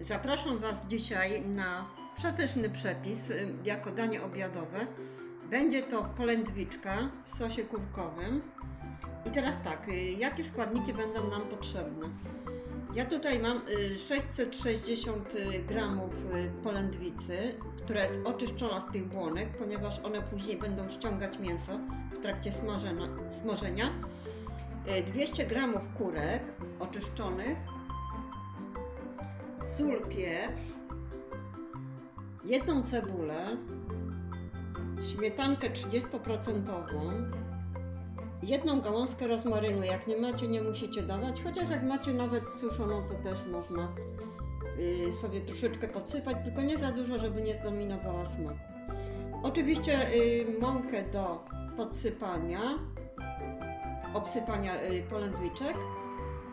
Zapraszam Was dzisiaj na przepyszny przepis y, jako danie obiadowe. Będzie to polędwiczka w sosie kurkowym. I teraz tak, y, jakie składniki będą nam potrzebne? Ja tutaj mam y, 660 gramów y, polędwicy, która jest oczyszczona z tych błonek, ponieważ one później będą ściągać mięso w trakcie smażenia. smażenia. Y, 200 gramów kurek oczyszczonych, sól, pieprz, jedną cebulę, śmietankę 30%, jedną gałązkę rozmarynu. Jak nie macie, nie musicie dawać, chociaż jak macie nawet suszoną, to też można y, sobie troszeczkę podsypać, tylko nie za dużo, żeby nie zdominowała smaku. Oczywiście y, mąkę do podsypania, obsypania y, polędwiczek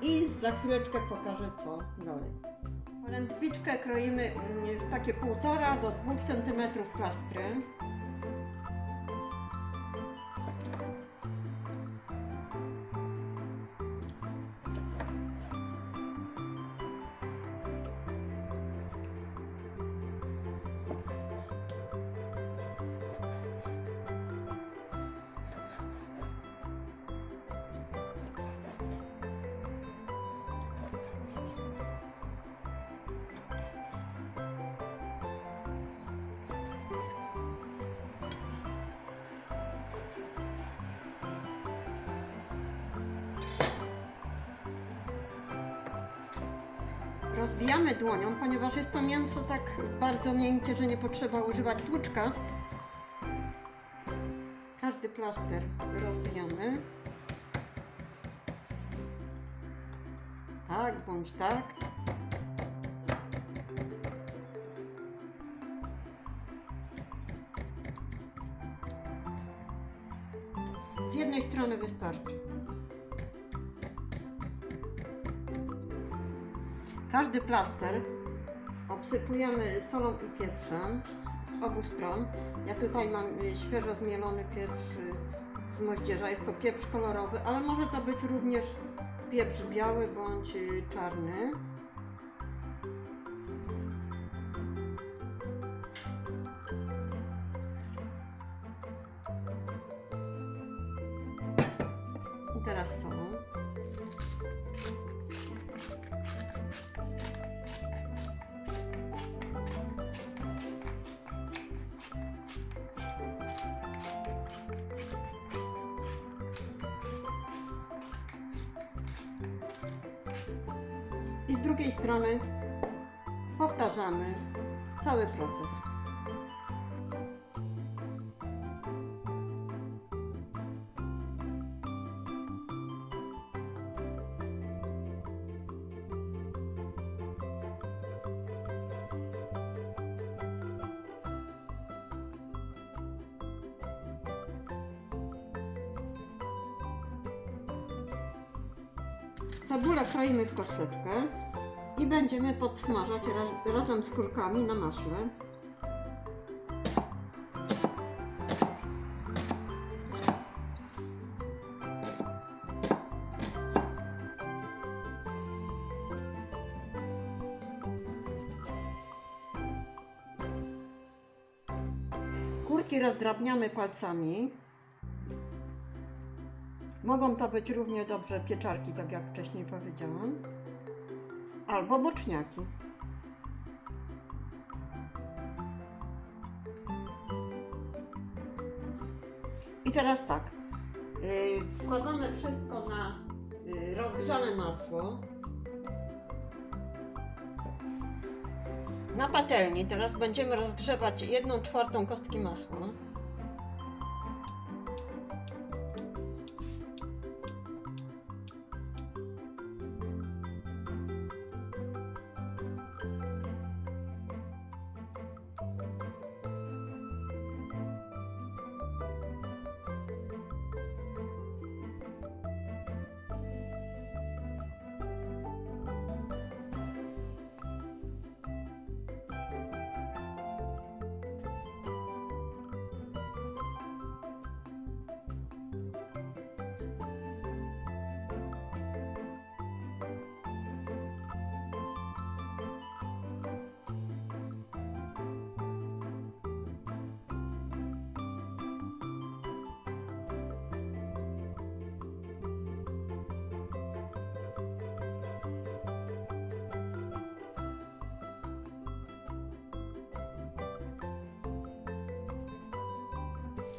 i za chwileczkę pokażę co dalej. Polędwiczkę kroimy mm, takie 1,5 do 2 cm plastry. Rozbijamy dłonią, ponieważ jest to mięso tak bardzo miękkie, że nie potrzeba używać tłuczka. Każdy plaster rozbijamy. Tak bądź tak. Z jednej strony wystarczy. Każdy plaster obsypujemy solą i pieprzem z obu stron. Ja tutaj mam y, świeżo zmielony pieprz y, z moździerza. Jest to pieprz kolorowy, ale może to być również pieprz biały bądź y, czarny. Drugiej strony powtarzamy cały proces. Cebulę kroimy w kosteczkę i będziemy podsmażać raz, razem z kurkami na maśle. Kurki rozdrabniamy palcami. Mogą to być równie dobrze pieczarki, tak jak wcześniej powiedziałam, albo boczniaki. I teraz tak, wkładamy wszystko na yy, rozgrzane masło. Na patelni teraz będziemy rozgrzewać jedną czwartą kostki masła.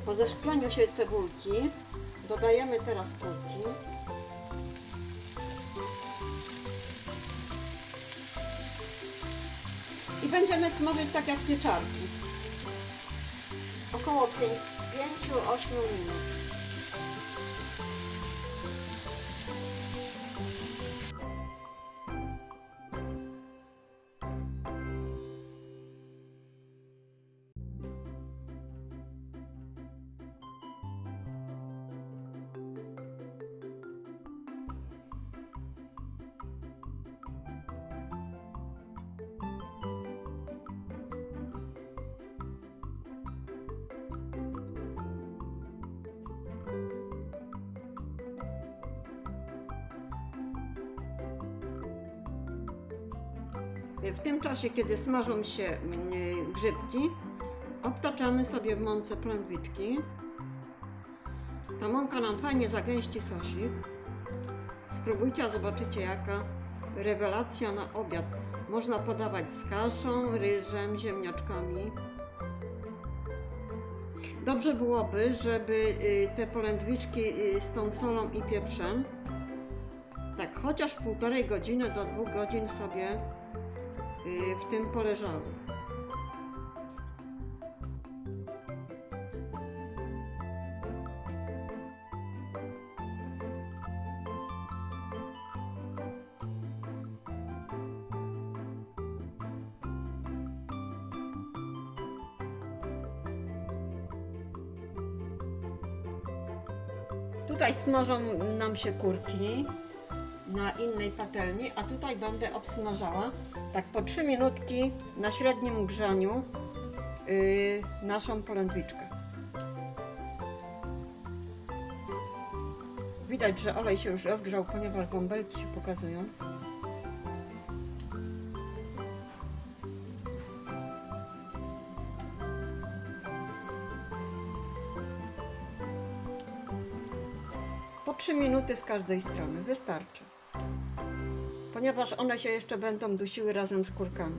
Po zeszkleniu się cebulki dodajemy teraz kurki. I będziemy smażyć tak jak pieczarki. Około 5-8 minut. W tym czasie, kiedy smażą się mm, grzybki, obtaczamy sobie w mące plędwiczki. Ta mąka nam fajnie zagęści sosik. Spróbujcie, a zobaczycie jaka rewelacja na obiad. Można podawać z kaszą, ryżem, ziemniaczkami. Dobrze byłoby, żeby y, te polędwiczki y, z tą solą i pieprzem tak chociaż półtorej godziny do dwóch godzin sobie y, w tym poleżały. Tutaj smażą nam się kurki na innej patelni, a tutaj będę obsmażała tak po 3 minutki na średnim grzaniu yy, naszą polędwiczkę. Widać, że olej się już rozgrzał, ponieważ bąbelki się pokazują. Po 3 minuty z każdej strony wystarczy. Ponieważ one się jeszcze będą dusiły razem z kurkami.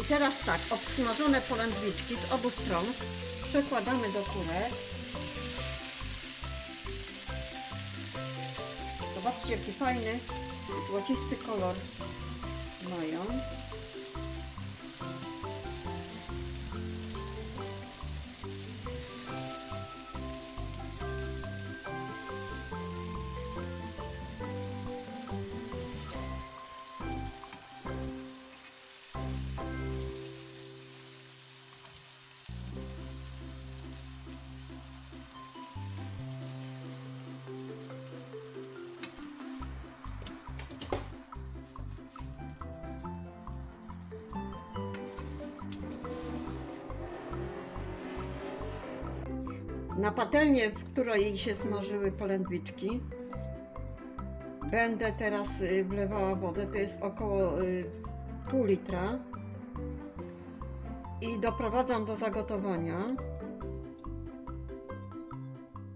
I teraz tak, obsmażone polędwiczki z obu stron przekładamy do kurek. Zobaczcie jaki fajny, złocisty kolor mają. Na patelnię, w której się smażyły polędwiczki, będę teraz y, wlewała wodę, to jest około y, pół litra. I doprowadzam do zagotowania.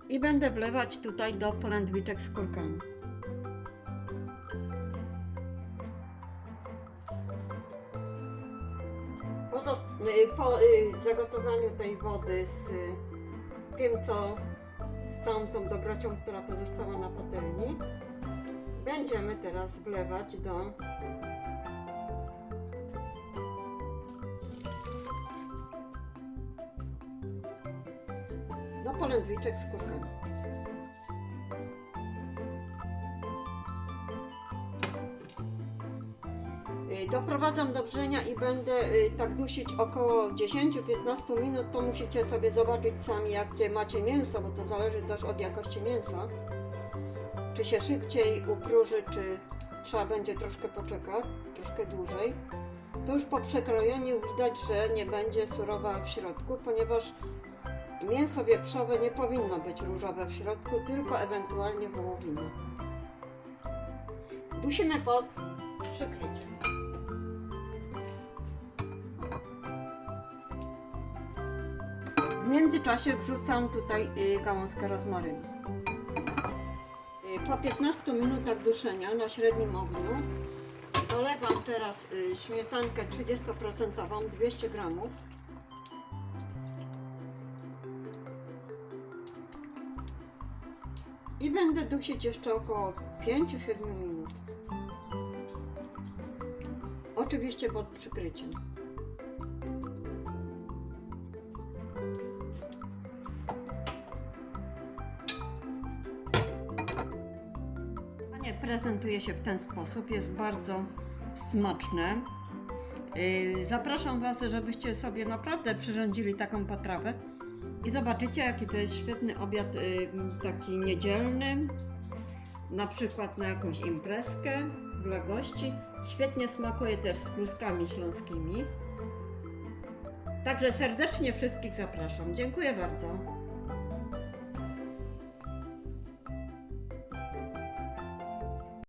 I będę wlewać tutaj do polędwiczek z kurkami. Po, y, zagotowaniu tej wody z tym, co z całą tą dobrocią, która pozostała na patelni, będziemy teraz wlewać do do polędwiczek z kurkami. Doprowadzam do wrzenia i będę y, tak dusić około 10-15 minut. To musicie sobie zobaczyć sami, jakie macie mięso, bo to zależy też od jakości mięsa. Czy się szybciej upróży, czy trzeba będzie troszkę poczekać, troszkę dłużej. To już po przekrojeniu widać, że nie będzie surowa w środku, ponieważ mięso wieprzowe nie powinno być różowe w środku, tylko ewentualnie wołowina. Dusimy pod przykryciem. Międzyczasie wrzucam tutaj y, gałązkę rozmarynu. Y, Po 15 minutach duszenia na średnim ogniu dolewam teraz y, śmietankę 30% 200 gramów. I będę dusić jeszcze około 5-7 minut. Oczywiście pod przykryciem. Prezentuje się w ten sposób, jest bardzo smaczne. Yy, Zapraszam Was, żebyście sobie naprawdę przyrządzili taką potrawę i zobaczycie, jaki to jest świetny obiad yy, taki niedzielny, na przykład na jakąś imprezkę dla gości. Świetnie smakuje też z kluskami śląskimi. Także serdecznie wszystkich zapraszam. Dziękuję bardzo.